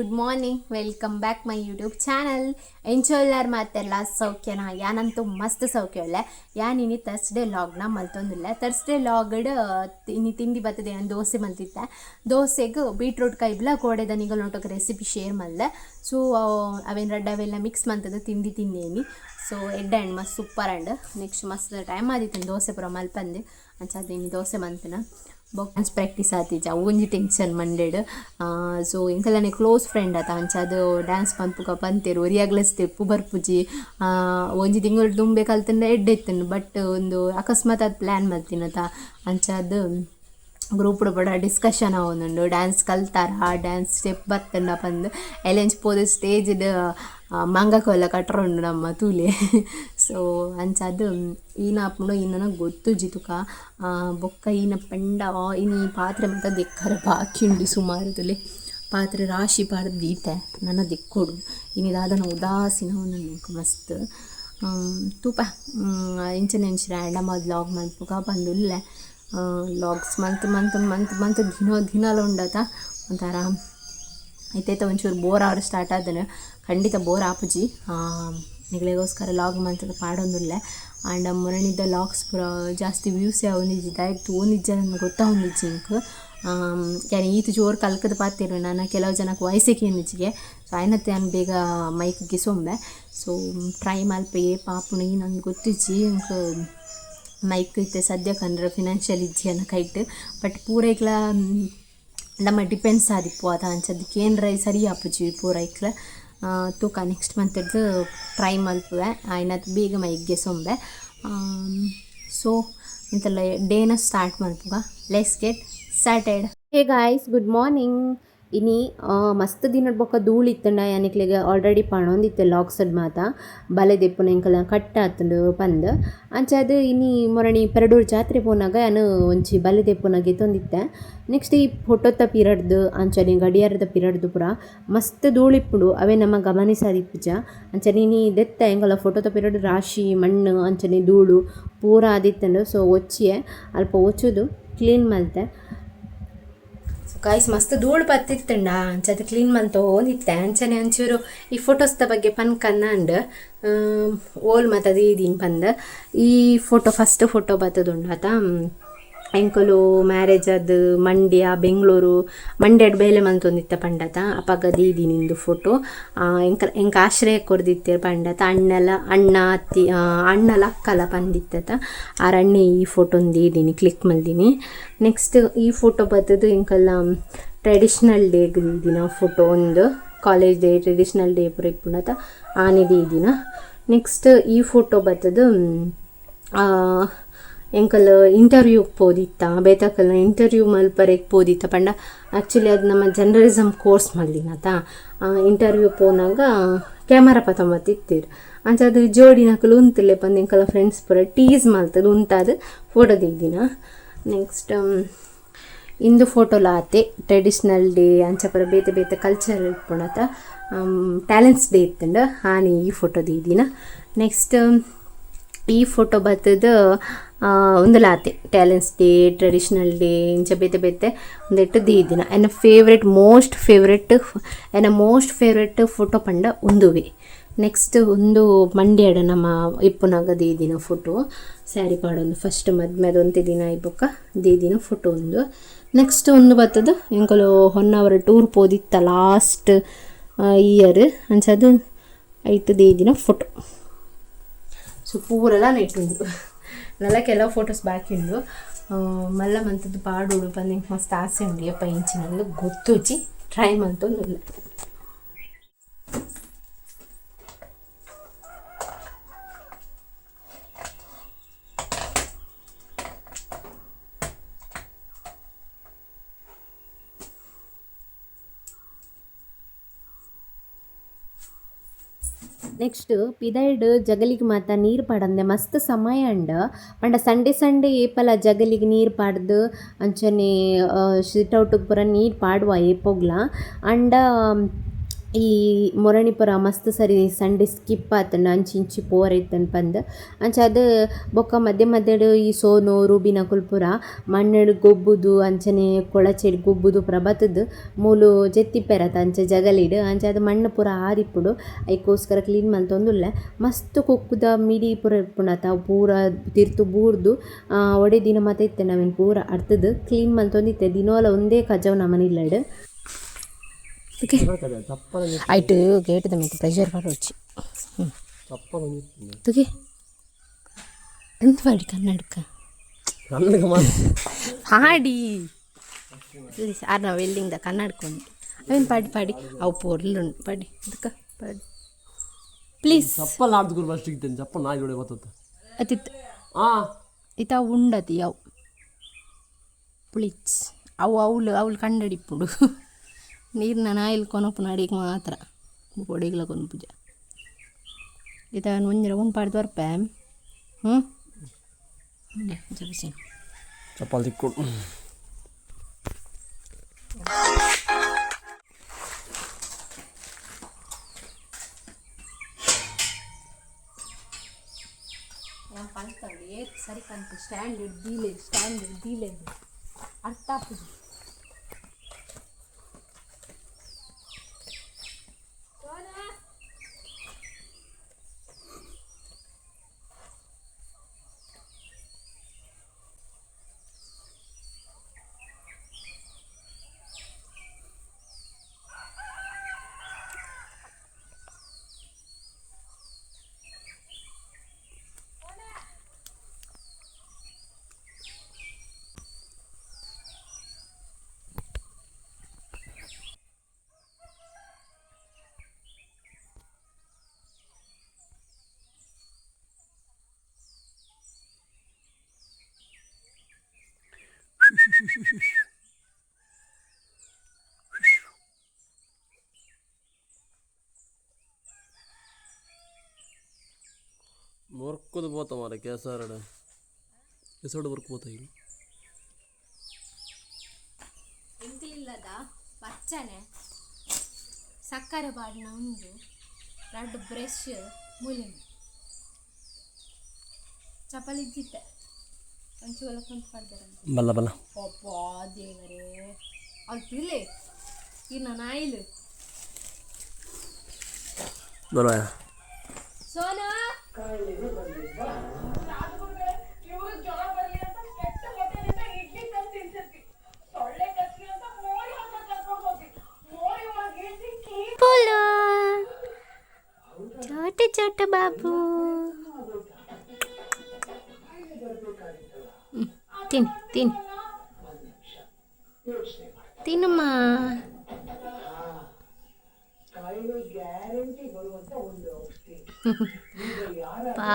Good morning, welcome back my YouTube channel. ಎಂಚೋಲ್ಲರ್ ಮಾತೆಲ್ಲ ಸೌಖ್ಯನಾ? ಯಾನಂತೂ ಮಸ್ತ್ ಸೌಖ್ಯ ಒಳ್ಳೆ ಯಾನ್, ಇನಿ ತರ್ಸ್ಡೇ ಲಾಗ್ನ ಮಲ್ತೊಂದಿಲ್ಲ. ತರ್ಸ್ಡೇ ಲಾಗಡ್ ಇನಿ ತಿಂಡಿ ಬರ್ತದೆ ನಾನು ದೋಸೆ ಮಲ್ತಿದ್ದೆ. ದೋಸೆಗೆ ಬೀಟ್ರೂಟ್ ಕೈಬ್ಲ ಕೋಡೆದ ನಿಗಲ್ ನೋಟಕ್ಕೆ ರೆಸಿಪಿ ಶೇರ್ ಮಲ್ದೆ. ಸೊ ಅವೇನು ರೆಡ್ ಅವೆಲ್ಲ ಮಿಕ್ಸ್ ಮಂತದ ತಿಂಡಿ ತಿಂದೇನಿ ಸೊ ಎಡ್ ಆ್ಯಂಡ್ ಮಸ್ತ್ ಸೂಪರ್ ಆ್ಯಂಡ್ ನೆಕ್ಸ್ಟ್ ಮಸ್ತ್ ಟೈಮ್ ಆದಿತ್ತು ದೋಸೆ ಪುರ ಮಲ್ಪಂದೆ. ಅಂಚಾದ ದೋಸೆ ಮಂತನ. ಡ್ಯಾನ್ಸ್ ಪ್ರಾಕ್ಟೀಸ್ ಆತಿಜ ಒಂಜಿ ಟೆನ್ಷನ್ ಮಂಡೆಡ್ ಸೊ ಎಂಕಲ್ಲಾನೆ ಕ್ಲೋಸ್ ಫ್ರೆಂಡ್ ಆತ ಅಂಚ ಅದು ಡ್ಯಾನ್ಸ್ ಪಂಪುಗ ಪಂತೇರು ಒರಿಯಾಗ್ಲ ಸ್ಟೆಪ್ಪು ಬರ್ಪುಜಿ ಒಂಜಿ ತಿಂಗಳು ದುಂಬೆ ಕಲ್ತಂಡ ಬಟ್ ಒಂದು ಅಕಸ್ಮಾತ್ ಅದು ಪ್ಲ್ಯಾನ್ ಮಲ್ತಿನತ ಅಂಚ ಗ್ರೂಪ್ ಪಡ ಡಿಸ್ಕಷನ್ ಆವೊಂದುಂಡು. ಡ್ಯಾನ್ಸ್ ಕಲ್ತಾರ ಡ್ಯಾನ್ಸ್ ಸ್ಟೆಪ್ ಬರ್ತಂಡ ಬಂದು ಎಲೆಂಚ್ ಪೋದು ಸ್ಟೇಜ್ಡ್ ಮಂಗ ಕೊಲ್ಲ ಕಟ್ರೋಂಡು ನಮ್ಮ ತೂಲೆ. ಸೊ ಅಂಚ ಅದು ಈನ ಆಪುಂಡು ಈನ ಗೊತ್ತು ಜಿತುಕ. ಬೊಕ್ಕ ಈನ ಪಂಡ ಇನಿ ಪಾತ್ರೆ ಮತ್ತು ದೆಕ್ಕರೆ ಬಾಕಿ ಉಂಡು ಸುಮಾರು ತುಲೆ. ಪಾತ್ರೆ ರಾಶಿ ಪಾರ್ದೀತೆ ನನ್ನ ದಿಕ್ಕೊಡು. ಇನ್ನಿದಾದನ ಉದಾಸೀನ ಒಂದು ಮಸ್ತ್. ತೂಪ. ಇಂಚನೆ ಇಂಚಿನ ಎಂಡಮ ಲಾಗ್ ಮಲ್ಪುಗ ಬಂದುಲ್ಲೆ. Vlogs month month month month ದಿನ ದಿನಾಲ ಉಂಡತ ಒಂಥರ ಐತೈತ ಒಂಚೂರು ಬೋರ್ ಆದ್ರೆ ಸ್ಟಾರ್ಟ್ ಆದನು ಖಂಡಿತ ಬೋರ್ ಆಪುಜಿ. ನಿಗಳಿಗೋಸ್ಕರ ಲಾಗ್ ಮಂತದ ಪಾಡೊಂದುಲ್ಲೆ ಆ್ಯಂಡ್ ಮೊರಣಿದ್ದ ಲಾಗ್ಸ್ ಪುರ ಜಾಸ್ತಿ ವ್ಯೂಸ್ ಯಾವೊಂದಿಜ್ಜಿ ಡೈರೆಕ್ಟ್ ಓನಿಜ್ಜ ನನಗೆ ಗೊತ್ತಾವೊಂದಿಜ್ಜಿ ಇಂಕ್ ಯಾನ್ ಈತು ಜೋರು ಕಲ್ಕದ ಪಾತಿರು ನಾನು ಕೆಲವು ಜನಕ್ಕೆ ವಯಸ್ಸಿಗೆ ಏನಿಜ್ಜಿಗೆ ಸೊ ಆಯ್ನತ್ತೆ ನಾನು ಬೇಗ ಮೈಕ್ ಸೊಂಬೆ. ಸೊ ಟ್ರೈ ಮಲ್ಪೆ. ಏ ನನಗೆ ಗೊತ್ತಿಜ್ಜಿ. ಇಂಕ್ ಮೈಕ್ ಇತ್ತೆ ಸದ್ಯಕ್ಕೆ ಅಂದ್ರೆ ಫಿನಾನ್ಷಿಯಲ್ ಇಜ್ಜಿಯನ್ನ ಕೈಟ್ ಬಟ್ ಪೂರ ಇಕ್ಲ ನಮ್ಮ ಡಿಪೆಂಡ್ಸ್ ಆದಿಪ್ಪು ಅದ ಅಂಚದಕ್ಕೆ ಏನರ ಸರಿ ಆಪುಜಿ ಪೂರ ಇಕ್ಲ ಆ, ತೂಕ ನೆಕ್ಸ್ಟ್ ಮಂತದ್ದು ಟ್ರೈ ಮಲ್ಪುವೆ ಆಯ್ನದು ಬೇಗ ಮೈಗೆ ಸೊಂಬೆ. ಸೊ ಇಂತೆಲ್ಲ ಡೇನ start ಮಲ್ಪುವ let's get started hey guys good morning ಇನಿ ಮಸ್ತ್ ದಿನ ಬೊಕ್ಕ ಧೂಳು ಇತ್ತಂಡ ಯಾನಿಕ್ಲೆಗೆ ಆಲ್ರೆಡಿ ಪಣೊಂದಿತ್ತೆ ಲಾಕ್ಸಡ್ ಮಾತ. ಬಲೆ ದೆಪ್ಪುನ ಎಂಕಲ ಕಟ್ಟ ಆತಂಡು ಪಂದ್. ಅಂಚ ಅದು ಇನಿ ಮೊರಣಿ ಪೆರಡೂರು ಜಾತ್ರೆ ಪೋನಾಗ ನಾನು ಒಂಚಿ ಬಲೆ ದೆಪ್ಪುನಾಗೆ ತೊಂದಿತ್ತೆ ನೆಕ್ಸ್ಟ್ ಈ ಫೋಟೋತ ಪಿರಡ್ದು ಅಂಚನೆ ಗಡಿಯಾರದ ಪಿರಡ್ದು ಪುರ ಮಸ್ತ್ ಧೂಳಿಪ್ಪುಡು ಅವೇ ನಮ್ಮ ಗಮನಿಸಾದಿಪ್ಪುಜ ಅಂಚನೆ ನೀ ದೆತ್ತ ಎಂಕಲ ಫೋಟೋತ ಪಿರಡ್ ರಾಶಿ, ಮಣ್ಣು ಅಂಚನೆ ಧೂಳು ಪೂರ ಆದಿತ್ತಂಡು ಸೊ ಒಚ್ಚಿಯೆ ಅಲ್ಪ ಒಚ್ಚುದು, ಕ್ಲೀನ್ ಮಲ್ತೆ. ಗಾಯ್ಸ್ ಮಸ್ತ್ ಧೂಳು ಪತ್ತಿತ್ತಂಡ ಅಂಚದ ಕ್ಲೀನ್ ಮಂತೋ ಓದಿತ್ತೆ ಅಂಚನೆ ಅಂಚೂರು ಈ ಫೋಟೋಸ್ದ ಬಗ್ಗೆ ಪನ್ಕನ್ನ ಅಂಡ್ ಓಲ್ ಮತದ ಇದೀನಿ ಬಂದ. ಈ ಫೋಟೋ ಫಸ್ಟ್ ಫೋಟೋ ಬತ್ತದುಂಡಾತ ಎಂಕುಲು ಮ್ಯಾರೇಜ್ ಅದು, ಮಂಡ್ಯ, ಬೆಂಗಳೂರು ಮಂಡ್ಯಡ್ ಬೇಲೆ ಮಂತೊಂದಿತ್ತ ಪಂಡತ. ಅಪಗ ದೀದಿನಿಂದು ಫೋಟೋ ಎಂಕ ಎಂಕ ಆಶ್ರಯ ಕೊರ್ದಿತ್ತೆ ಪಂಡತ. ಅಣ್ಣಲ, ಅಣ್ಣ, ಅತ್ತಿ ಅಣ್ಣಲ, ಅಕ್ಕಲ ಪಂದಿತ್ತತ. ಆರ ಅಣ್ಣೆ ಈ ಫೋಟೋ ದೀದಿನಿ ಕ್ಲಿಕ್ ಮಲ್ದಿನಿ. ನೆಕ್ಸ್ಟ್ ಈ ಫೋಟೋ ಬತ್ತದು ಎಂಕಲ್ಲ ಟ್ರೆಡಿಷ್ನಲ್ ಡೇ ದೀದಿನ ಫೋಟೋ ಒಂದು. ಕಾಲೇಜ್ ಡೇ ಟ್ರೆಡಿಷ್ನಲ್ ಡೇ ಪೂರ ಇಪ್ಪುಂಡತ. ಆನೆ ದೀದಿನ ದಿನ ನೆಕ್ಸ್ಟ್ ಈ ಫೋಟೋ ಬತ್ತದು ಎಂಕಲ್ ಇಂಟರ್ವ್ಯೂ ಪೋದಿತ್ತ ಬೇತಕಲ್ನ ಇಂಟರ್ವ್ಯೂ ಮಲ್ಪರೆಗ್ ಪೋದಿತ್ತ ಪಂಡ? ಆ್ಯಕ್ಚುಲಿ ಅದು ನಮ್ಮ ಜರ್ನಲಿಸಮ್ ಕೋರ್ಸ್ ಮಲ್ಲಿನತ ಇಂಟರ್ವ್ಯೂ ಪೋನಾಗ ಕ್ಯಾಮರಾ ಪತಂಬತ್ತಿತ್ತೀರು ಅಂಚ ಅದು ಜೋಡಿ ನಕಲು ಉಂತಿಲ್ಲೆ ಪಂದ್ ಎಂಕಲ ಫ್ರೆಂಡ್ಸ್ ಪೂರ ಟೀಸ್ ಮಲ್ತದ ಉಂತಾದ ಫೋಟೋ ದೀದಿನ ನೆಕ್ಸ್ಟ್ ಇಂದು ಫೋಟೋ ಲಾತೆ ಟ್ರೆಡಿಷ್ನಲ್ ಡೇ ಅಂಚ ಪರ ಬೇತೆ ಬೇತೆ ಕಲ್ಚರ್ ಇಟ್ಕೊಳತ ಟ್ಯಾಲೆಂಟ್ಸ್ ಡೇ ಇತ್ತಂಡ, ಹಾನಿ ಈ ಫೋಟೋ ದೀದಿನ ನೆಕ್ಸ್ಟ್ ಈ ಫೋಟೋ ಬತ್ತದ ಒಂದಲಾತೆ ಟ್ಯಾಲೆಂಟ್ಸ್ ಡೇ ಟ್ರೆಡಿಷ್ನಲ್ ಡೇ ಇಂಚ ಬೇತೆ ಬೇತೆ ಒಂದೆಟ್ಟು ದಿನ. ಎನ್ನ ಫೇವ್ರೆಟ್ ಮೋಸ್ಟ್ ಫೇವ್ರೆಟ್ ಎನ್ನ ಮೋಸ್ಟ್ ಫೇವ್ರೆಟ್ ಫೋಟೋ ಪಂಡ ಉಂದುವೆ. ನೆಕ್ಸ್ಟ್ ಒಂದು ಮಂಡ್ಯಡ ನಮ್ಮ ಇಪ್ಪುನಾಗ ದಿನ ಫೋಟೋ ಸ್ಯಾರಿ ಪಾಡೊಂದು ಫಸ್ಟ್ ಮದ್ಮೆದ ಒಂತೆ ದಿನ ಇಬ್ಬಕ್ಕ ದಿನ ಫೋಟೋ ಒಂದು ನೆಕ್ಸ್ಟ್ ಒಂದು ಬರ್ತದ ಎಂಕಲು ಹೊನ್ನಾವರ ಟೂರ್ ಪೋದಿತ್ತ ಲಾಸ್ಟ್ ಇಯರ್ ಅಂಚದು ಐತು ದಿನ ಫೋಟೋ ಸೊ ಪೂರೆಲ್ಲ ನೆಟ್ಟುಂಡು ನಲ್ಲ ಕೆಲವು ಫೋಟೋಸ್ ಬಾಕಿ ಉಂಡು ಆ, ಮಲ್ಲ ಮಂತದ್ದು ಪಾಡೋಡು ಬಂದು ಮಸ್ತ್ ಆಸೆ ಉಂಡು ಯಪ್ಪ ಗೊತ್ತುಚ್ಚಿ ಗೊತ್ತುಜಿ ಟ್ರೈ ಮಂತೊಂದುಲ್ಲ. ನೆಕ್ಸ್ಟ್ ಪಿದೈಡ್ ಜಗಲಿಗೆ ಮಾತ ನೀರು ಪಾಡಂದೆ. ಮಸ್ತ್ ಸಮಯ ಅಂಡ್. ಪಂಡ ಸಂಡೆ ಸಂಡೆ ಏಪಲ ಜಗಲಿಗೆ ನೀರು ಪಾಡ್ದು, ಅಂಚನೆ ಸಿಟ್ ಔಟ್ ಪೂರ ನೀರು ಪಾಡುವ ಏಪೋಗ್ಲ. ಅಂಡ ಈ ಮೊರಣಿಪುರ ಮಸ್ತ್ ಸರಿ ಸಂಡೆ ಸ್ಕಿಪ್ ಆತಂಡ ಅಂಚಿ ಇಂಚಿ ಪೋರ್ ಇತ್ತಂಡ್ ಪಂದ್ ಅಂಚ ಅದು ಬೊಕ್ಕ ಮಧ್ಯ ಮಧ್ಯಡ್ ಈ ಸೋನು, ರೂಬಿನ ಕುಲ್ಪುರ ಮಣ್ಣಡು ಗೊಬ್ಬುದು, ಅಂಚನೆ ಕೊಳಚೆಡ್ ಗೊಬ್ಬುದು ಪ್ರಭಾತದ ಮೂಲು ಜೆತ್ತಿಪ್ಪೆರತ ಅಂಚ ಜಗಲಿಡು. ಅಂಚ ಅದು ಮಣ್ಣು ಪೂರ ಆರಿಪ್ಪುಡು ಐಕೋಸ್ಕರ ಕ್ಲೀನ್ ಮಲ್ತೊಂದುಲ್ಲ ಮಸ್ತ್ ಕೊಕ್ಕುದ ಮಿಡಿ ಪೂರ ಇಪ್ಪುಂಡತ ಪೂರ ತಿರ್ತು ಬೂರ್ದು. ಒಡೆ ದಿನ ಮಾತ ಇತ್ತೆ ನಾವೇನು ಪೂರ ಅರ್ಥದ್ದು ಕ್ಲೀನ್ ಮಲ್ತೊಂದಿತ್ತೆ ದಿನೋಲ ಒಂದೇ ಕಜಾವ್ ನಮನಿಲ್ಲಡ್. ಚಪ್ಪಲ ಆಯ್ತು ಗೇಟ್ದ ಮೇಲೆ ಪ್ರೆಷರ್ ಬರೋಚಿ ಚಪ್ಪಲ ತುಗೆ ಎಂತ ಮಾಡಿ ಕನ್ನಡಕ ಕನ್ನಡಕ ಮಾತ್ರ ಹಾಡಿ ಆರ್ ನಾವು ವೆಲ್ಡಿಂಗ್ದ ಕನ್ನಡಕ ಉಂಟು ಅವೇನು ಪಾಡಿ ಪಾಡಿ ಅವು ಪೊರ್ಲುಂಡು ಪಾಡಿ ಅದಕ್ಕೆ ಪಾಡಿ ಪ್ಲೀಸ್ ಚಪ್ಪಲ್ ಆಡ್ದು ಫಸ್ಟ್ ಇದ್ದೇನೆ ಚಪ್ಪಲ್ ನಾಯಿ ಜೋಡಿ ಗೊತ್ತ ಅತಿತ್ ಆ ಇತ ಉಂಡತಿ ಅವು ಪ್ಲೀಸ್ ಅವು ಅವಳು ಅವಳು ಕಂಡಡಿಪ್ಪುಡು Nir na il kono pun ari kong a tra, buk kong ari pun jia. Ita ngan ngon jira ngon par tor pe em. Jira jira. Japal tikul. Sari kant kus tayang jir gile, tayang. ಬರ್ಕೋದು ಬೋತ ಮಾರ ಕೆಸರಡ. ಕೆಸರಡು ಬರ್ಕೋತ ಇಲ್ಲಿ. ಎಂತ ಇಲ್ಲದ ಬಚ್ಚನೆ. ಸಕ್ಕರೆ ಬಾಡಿನ ಉಂದು ರಡ್ brush ಮೂಲಿನ ಚಪಲಿ ಇದ್ದಿತ್ತೆ ಒಂಚೂಲ ಕುಂತು ಪಡ್ದಾರ ಬಲ್ಲ ಬಲ್ಲ. ಒಬ್ಬ ದೇವರೇ. ಅಲ್ಪಿಲಿ ಇನ್ನ ನಾಯಿಲು ಬರೋಯ ಸೋನಾ! ছোট ছোট বাবু। তিন তিন।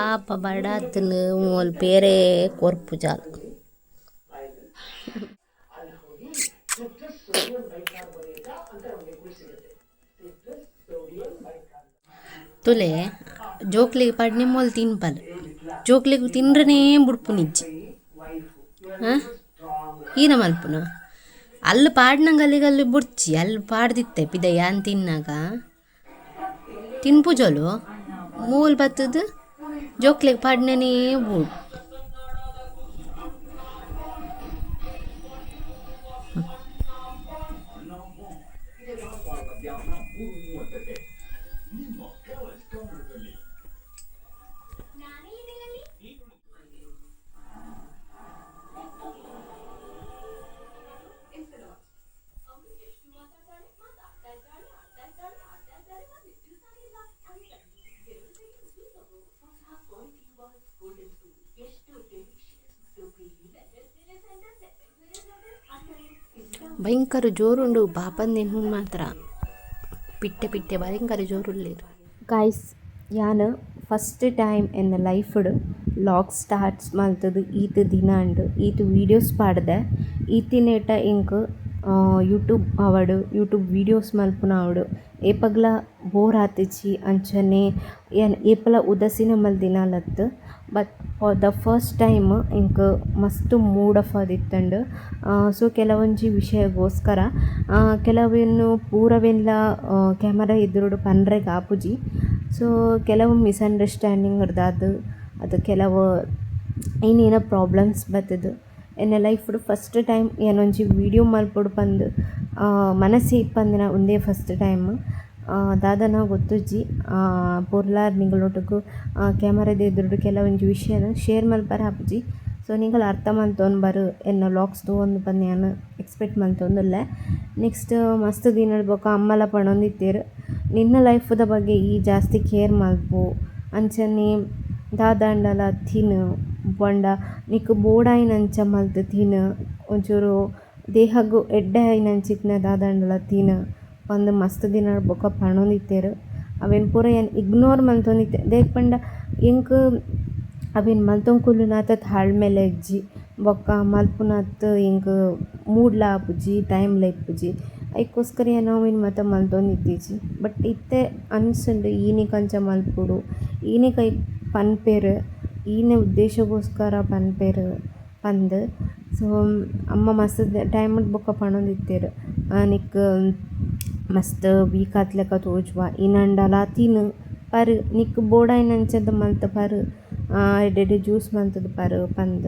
ಪಾಪ ಬಡಾತನು ಮೂಲ್ ಬೇರೆ ಕೊರ್ಪು చాలు ತುಲೆ, ಜೋಕ್ಲಿಗೆ ಪಡ್ನೆ ಮೊಲ್ ತಿನ್ಪಲ್. ಜೋಕ್ಲಿಗೆ ತಿನ್ರನೇ ಬುಡ್ಪು ನಿಜ್ಜಿ. ಹಾಂ? ಈನ ಮಲ್ಪುನ? ಅಲ್ಲಿ ಪಾಡ್ನಂಗಲ್ಲಿಗೆ ಅಲ್ಲಿಗಲ್ಲಿ ಬುಡ್ಚಿ, ಅಲ್ಲಿ ಪಾಡ್ದಿತ್ತೆ ಪಿದಯ್ಯ ಅಂತ ತಿನ್ನಾಗ. ತಿನ್ಪುಜೋಲು ಮೂಲ್ ಬತ್ತದು? ಜೋಕ್ಲಿಗೆ ಪಾಡ್ನೇ ಭಯಂಕರ ಜೋರುಂಡು ಬಾಪಂದೇನು ಮಾತ್ರ. ಪಿಟ್ಟೆ ಪಿಟ್ಟೆ ಭಯಂಕರ ಜೋರುಳ್ಳೇರು ಗಾಯ್ಸ್ ಯಾನ್ ಫಸ್ಟ್ ಟೈಮ್ ಎನ್ನ ಲೈಫ್ಡ್ ಲಾಗ್ ಸ್ಟಾರ್ಟ್ಸ್ ಮಲ್ತದು ಈತ ದಿನ ಅಂಡ್ ಈತ ವೀಡಿಯೋಸ್ ಪಾಡ್ದೆ. ಈತಿನೇಟ ಇಂಕ್ ಯೂಟ್ಯೂಬ್ ಅವಡು ಯೂಟ್ಯೂಬ್ ವೀಡಿಯೋಸ್ ಮಲ್ಪುನ ಅವಡು. ಏಪಗ್ಲ ಬೋರ್ ಆತಿಚಿ ಅಂಚನೆ ಏಪಲ ಉದಸಿನ ಮಲ್ but for the first time ink ಮಸ್ತ್ ಮೂಡ್ ಆಫ್ ಆದಿತ್ತಂಡು ಸೊ ಕೆಲವೊಂಜಿ ವಿಷಯಗೋಸ್ಕರ ಕೆಲವೇನು ಪೂರವೆಲ್ಲ ಕ್ಯಾಮರಾ ಎದುರುಡು ಪನ್ರೆಗ್ ಆಪುಜಿ ಸೊ ಕೆಲವು ಮಿಸ್ಅಂಡರ್ಸ್ಟ್ಯಾಂಡಿಂಗ್ ಇರ್ದಾದು, ಅದು ಕೆಲವು ಏನೇನೋ ಪ್ರಾಬ್ಲಮ್ಸ್ ಬತ್ತದು. ಎನ್ನ ಲೈಫ್ಡು ಫಸ್ಟ್ ಟೈಮ್ ಏನೊಂಜಿ ವಿಡಿಯೋ ಮಲ್ಪೊಡು ಪಂದ್ ಮನಸ್ಸೇ ಇಪ್ಪಂದಿನ ಒಂದೇ ಫಸ್ಟ್ ಟೈಮ್ ದಾದನ ಗೊತ್ತುಜ್ಜಿ ಪೊರ್ಲಾರ್ ನಿಗಳೊಟ್ಟುಗು ಕ್ಯಾಮರಾದ ಎದುರುಡು ಕೆಲವೊಂದು ವಿಷಯನ ಶೇರ್ ಮಲ್ಪರೆ ಆಪುಜಿ ಸೊ ನಿಗಳು ಅರ್ಥ ಮಂತೊಂದು ಬರು ಎನ್ನ ಲಾಕ್ಸ್ ತೂವೊಂದು ಪಂದ್ ನಾನು ಎಕ್ಸ್ಪೆಕ್ಟ್ ಮಂತೊಂದುಲ್ಲೆ ನೆಕ್ಸ್ಟ್ ಮಸ್ತ್ ದಿನ ಬೊಕ ಅಮ್ಮಲ ಪಣೊಂದಿತ್ತೇರು. ನಿನ್ನ ಲೈಫ್ದ ಬಗ್ಗೆ ಈ ಜಾಸ್ತಿ ಕೇರ್ ಮಲ್ಪು ಅಂಚನೆ ದಾದಾಂಡಲ ತಿನ್ ಪಂಡ ನಿಕ್ ಬೋಡಾಯಿನಂಚ ಮಲ್ತ್ ತಿನ್ ಒಂಚೂರು ದೇಹಗು ಎಡ್ಡೆ ಆಯಿನಂಚಿತ್ತಿನ ದಾದಂಡಲ ತಿನ್ ಪಂದ್ ಮಸ್ತ್ ದಿನ ಬೊಕ ಪಣೊಂದಿತ್ತೇರು. ಅವೆನ್ ಪೂರ ಏನು ಇಗ್ನೋರ್ ಮಂತೊಂದಿತ್ತೆ. ದೇಕ್ ಪಂಡ ಎಂಕ್ ಅವೆನ್ ಹಾಳು ಮೇಲೆ ಇಜ್ಜಿ, ಬೊಕ್ಕ ಮಲ್ಪುನತ್ ಎಂಕ್ ಮೂಡ್ಲ ಟೈಮ್ ಟೈಮ್ಲ ಇಪ್ಪುಜಿ ಐಕೋಸ್ಕರ ಇನ್ನು ಮಾತ ಮಲ್ತೊಂದಿತ್ತೀಜಿ ಬಟ್ ಇತ್ತೆ ಅನ್ಸುಂಡು ಈನಿ ಕಂಚ ಮಲ್ಪುಡು, ಈನಿ ಕೈ ಪನ್ಪೆರ್, ಈನೆ ಉದ್ದೇಶಗೋಸ್ಕರ ಪನ್ಪೆರ್ ಪಂದ್. ಸೊ, ಅಮ್ಮ ಮಸ್ತ್ ಟೈಮ್ ಬೊಕ ಪಣೊಂದಿತ್ತೇರು. ನಿಕ್ ಮಸ್ತ್ ವೀಕ್ ಆತ್ಲಕ ತೋಜುವ. ಇನಂಡಲ ತಿನ್ ಪರ್, ನಿಕ್ ಬೋಡಾಯಿನಂಚದ ಮಲ್ತ್ ಪರ್ ಎಡ್ಡೆಡ್ಡೆ ಜ್ಯೂಸ್ ಮಲ್ತುದು ಪರ್ ಪಂದ್.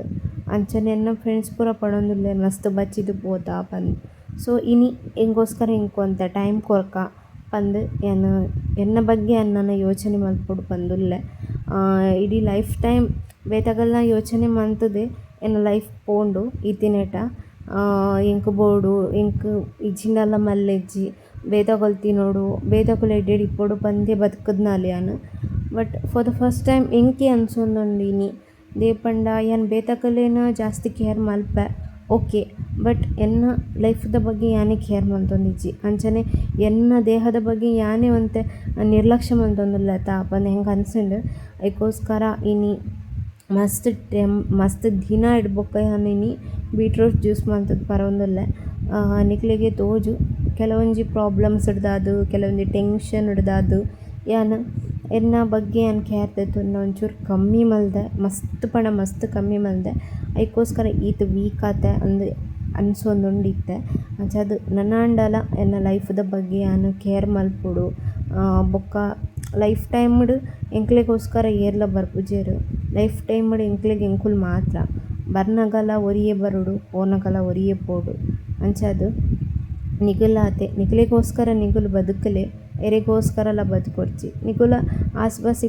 ಅಂಚನೆ ಎನ್ನ ಫ್ರೆಂಡ್ಸ್ ಪೂರ ಪಡೊಂದುಲ್ಲೆ, ಮಸ್ತ್ ಬಚ್ಚಿದ್ ಪೋತ ಪಂದ್. ಸೊ, ಇನಿ ಎಂಗೋಸ್ಕರ ಎಂಕೊಂತ ಟೈಮ್ ಕೊರ್ಕ ಪಂದ್ ಎನ್ನ ಎನ್ನ ಬಗ್ಗೆ ಅನ್ನನ ಯೋಚನೆ ಮಲ್ಪೊಡು ಪಂದುಲ್ಲೆ. ಇಡೀ ಲೈಫ್ ಟೈಮ್ ಬೇತಗಲ್ನ ಯೋಚನೆ ಮಂತದೆ, ಎನ್ನ ಲೈಫ್ ಪೋಂಡು ಇತ್ತಿನೆಟ ಎಂಕ್ ಬೋಡು ಎಂಕ್ ಇಜ್ಜಿಂಡಲ ಮಲ್ಲೆಜ್ಜಿ. ಬೇತಗೊಲ್ ತಿನೊಡು ಬೇತಕುಲು ಎಡ್ಡೆಡ್ ಇಪ್ಪೊಡು ಬಂದೆ ಬದುಕುದ್ನಾಲೆ ಯಾನ್ but for the first time MK ಅನ್ಸೊಂದುಂಡಿನಿ. ದೇ ಪಂಡ ಯಾನ್ ಬೇತಕುಲೆನ ಜಾಸ್ತಿ ಕೇರ್ ಮಲ್ಪೆ? ಓಕೆ, ಬಟ್ ಎನ್ನ ಲೈಫ್ದ ಬಗ್ಗೆ ಯಾನೇ ಕೇರ್ ಮಂತೊಂದಿಜ್ಜಿ ಅಂಚನೆ ಎನ್ನ ದೇಹದ ಬಗ್ಗೆ ಯಾನೇ ಒಂತೆ ನಿರ್ಲಕ್ಷ್ಯ ಮಲ್ತೊಂದುಲ್ಲೆ ತಾ ಪಂದ್ ಹೆಂಗೆ ಅನ್ಸಂಡು? ಅದಕ್ಕೋಸ್ಕರ ಇನಿ ಮಸ್ತ್ ಟೆಮ್, ಮಸ್ತ್ ದಿನ ಇಡ್ಬೇಕು ಯಾನಿನಿ ಬೀಟ್ರೂಟ್ ಜ್ಯೂಸ್ ಮಲ್ತುದು ಪರೊಂದುಲ್ಲೆ ನಿಕ್ಲಿಗೆ ತೋಜು. ಕೆಲವೊಂಜಿ ಪ್ರಾಬ್ಲಮ್ಸ್ ಹಿಡ್ದಾದು, ಕೆಲವೊಂಜಿ ಟೆನ್ಷನ್ ಹಿಡ್ದಾದು. ಯಾನ್ ಎನ್ನ ಬಗ್ಗೆ ಯಾನ್ ಕೇರ್ ದೆತ್ತೊಂದು ಒಂಚೂರು ಕಮ್ಮಿ ಮಲ್ದೆ, ಮಸ್ತ್ ಪಣ ಮಸ್ತ್ ಕಮ್ಮಿ ಮಲ್ದೆ. ಐಕೋಸ್ಕರ ಈತ್ ವೀಕ್ ಆತೆ ಅಂದ್ ಅನ್ಸೊಂದುಂಡಿತ್ತೆ ಅಂಚಾದ್ ನನ್ನಾಂಡಲ ಎನ್ನ ಲೈಫ್ದ ಬಗ್ಗೆ ಯಾನ್ ಕೇರ್ ಮಲ್ಪೊಡು. ಬೊಕ್ಕ ಲೈಫ್ ಟೈಮ್ಡ್ ಎಂಕ್ಲೆಗೋಸ್ಕರ ಏರ್ಲ ಬರ್ಪುಜೆರ್. ಲೈಫ್ ಟೈಮ್ಡ್ ಎಂಕ್ಲೆಗ್ ಎಂಕುಲು ಮಾತ್ರ. ಬರ್ನಗಲ ಒರಿಯೆ ಬರುಡು ಪೋನಗಲ ಒರಿಯೆ ಪೋಡು. ಅಂಚಾದ್ ನಿಗಲ್ ಆತೆ. ನಿಗಲೆಗೋಸ್ಕರ ನಿಗುಲು ಬದುಕಲೆ. ಎರೆಗೋಸ್ಕರಲ ಬದುಕೊರ್ಚಿ ನಿಗುಲ ಆಸ್ಪಾಸ್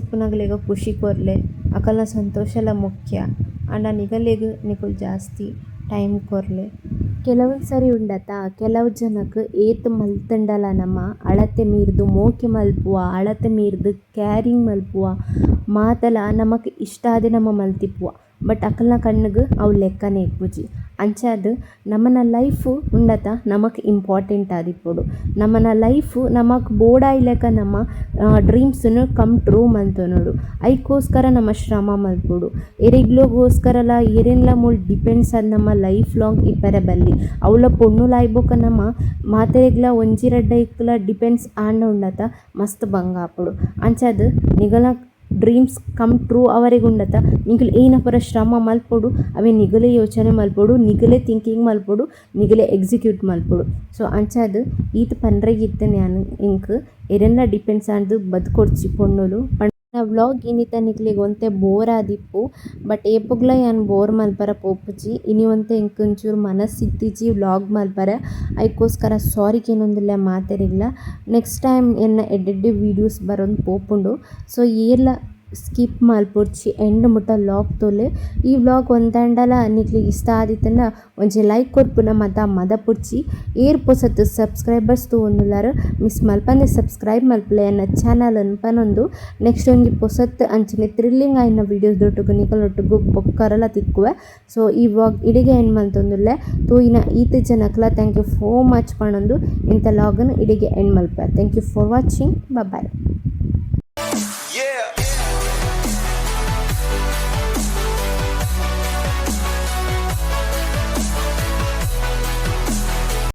ಖುಷಿ ಕೊರ್ಲೆ. ಅಕಲ್ನ ಸಂತೋಷಲ ಮುಖ್ಯ. ಅಣ್ಣ ನಿಗಲೆಗ್ ನಿಕುಲು ಜಾಸ್ತಿ ಟೈಮ್ ಕೊರ್ಲೆ. ಕೆಲವೊಂದು ಸರಿ ಉಂಡತ. ಕೆಲವು ಜನಕ್ ಏತ್ ಮಲ್ತಂಡಲ ನಮ್ಮ ಅಳತೆ ಮೀರ್ದು ಮೋಕೆ ಮಲ್ಪುವ, ಅಳತೆ ಮೀರ್ದು ಕ್ಯಾರಿಂಗ್ ಮಲ್ಪುವ ಮಾತಲ ನಮಕ್ ಇಷ್ಟ ಆದೆ ನಮ್ಮ ಮಲ್ತಿಪ್ಪುವ. ಬಟ್ ಅಕಲ್ನ ಕಣ್ಣಿಗೆ ಅವು ಲೆಕ್ಕನೇ ಇಪ್ಪುಜಿ. ಅಂಚಾದ್ ನಮನ ಲೈಫ್ ಉಂಡತ ನಮಕ್ ಇಂಪಾರ್ಟೆಂಟ್ ಆದಿಪ್ಪೊಡು. ನಮನ ಲೈಫ್ ನಮಕ್ ಬೋಡಾಯಿಲೆಕ ನಮ್ಮ ಡ್ರೀಮ್ಸ್ ಕಮ್ ಟ್ರೂ ಮಂತೊನೊಡು. ಐಕೋಸ್ಕರ ನಮ ಶ್ರಮ ಮಲ್ಪೊಡು. ಎರೆಗ್ಲೋಗೋಸ್ಕರಲ ಎರೆನ್ಲ ಮೂಲ್ ಡಿಪೆಂಡ್ಸ್ ಆದ್ ನಮ್ಮ ಲೈಫ್ ಲಾಂಗ್ ಇಪ್ಪರೆ ಬಲ್ಲಿ. ಅವ್ಲ ಪೊಣ್ಣು ಲಾಯ್ಬೋಕ ನಮ್ಮ ಮಾತೆರೆಗ್ಲ ಒಂಜಿ ರಡ್ಡ ಡಿಪೆಂಡ್ಸ್ ಆಂಡ ಉಂಡತ ಮಸ್ತ್ ಬಂಗ ಆಪುಡು ಅಂಚಾದ್ ನಿಗಲ ಡ್ರೀಮ್ಸ್ ಕಮ್ ಟ್ರೂ ಅವರೆಗುಂಡತ ಉಂಡತ. ಏನಪರ ಏನ ಪೂರ ಶ್ರಮ ಮಲ್ಪೊಡು? ಅವೆ ನಿಗಲೆ ಯೋಚನೆ ಮಲ್ಪೊಡು, ನಿಗಲೆ ಥಿಂಕಿಂಗ್ ಮಲ್ಪೊಡು, ನಿಗಲೆ ಎಕ್ಸಿಕ್ಯೂಟ್ ಮಲ್ಪೊಡು. ಸೊ ಅಂಚಾದ್, ಈತ್ ಪನ್ರೆಗ್ ನಾನು ಇಂಕ್ ಎರೆಲ್ಲ ಡಿಪೆಂಡ್ಸ್ ಆಂದ್ ಬದುಕೊರ್ಚಿ ಪೊಣ್ಣುಲು. ವ್ಲಾಗ್ ಇನ್ನಿತ ನಿಕ್ಲೆಗ್ ಒಂತೆ ಬೋರ್ ಆದಿಪ್ಪು ಬಟ್ ಏಪುಗ್ಲ ಯಾನ್ ಬೋರ್ ಮಲ್ಪರೆ ಪೋಪುಜಿ ಇನಿ ಒಂತೆ ಇಂಕೊಂಚೂರು ಮನಸ್ಸ್ ಇತ್ತಿಜಿ ವ್ಲಾಗ್ ಮಲ್ಪರೆ. ಐಕೋಸ್ಕರ ಸಾರಿ ಏನೊಂದಿಲ್ಲ ಮಾತೇರಿಲ್ಲ. ನೆಕ್ಸ್ಟ್ ಟೈಮ್ ಎನ್ನ ಎಡ್ಡೆಡ್ಡೆ ವೀಡಿಯೋಸ್ ಬರೊಂದು ಪೋಪುಂಡು. ಸೊ ಏರ್ಲ ಸ್ಕಿಪ್ ಮಲ್ಪೊರ್ಚಿ ಎಂಡ್ ಮುಟ್ಟ ಲಾಗ್ ತೋಲೆ. ಈ ವ್ಲಾಗ್ ಒಂದಂಡಲ ನಿಕ್ಲಿ ಇಷ್ಟ ಆದಿತ್ತಂಡ ಒಂಜಿ ಲೈಕ್ ಕೊರ್ಪುನ ಮತ ಮದ ಪೊರ್ಚಿ ಏರ್ ಪೊಸತ್ ಸಬ್ಸ್ಕ್ರೈಬರ್ಸ್ ತೂವೊಂದುಲ್ಲಾರ್ ಮಿಸ್ ಮಲ್ಪಂದೆ ಸಬ್ಸ್ಕ್ರೈಬ್ ಮಲ್ಪಲೆ ಎನ್ನ ಚಾನಲ್ ಅನ್ಪನೊಂದು ನೆಕ್ಸ್ಟ್ ಒಂಜಿ ಪೊಸತ್ ಅಂಚನೆ ಥ್ರಿಲ್ಲಿಂಗ್ ಆಯಿನ ವೀಡಿಯೋಸ್ ದೊಟ್ಟುಗು ನಿಕಲೊಟ್ಟುಗು ಪೊಕ್ಕರಲ ತಿಕ್ಕುವೆ. ಸೊ ಈ ವ್ಲಾಗ್ ಇಡಿಗೆ ಎಂಡ್ ಮಲ್ತೊಂದುಲ್ಲೆ? ತೂಯಿನ ಈತ ಜನಕ್ಲ ಥ್ಯಾಂಕ್ ಯು ಫೋ ಮಚ್ ಪಣೊಂದು ಇಂಥ ಲಾಗನ್ನು ಇಡಿಗೆ end Malpe? Thank you for watching bye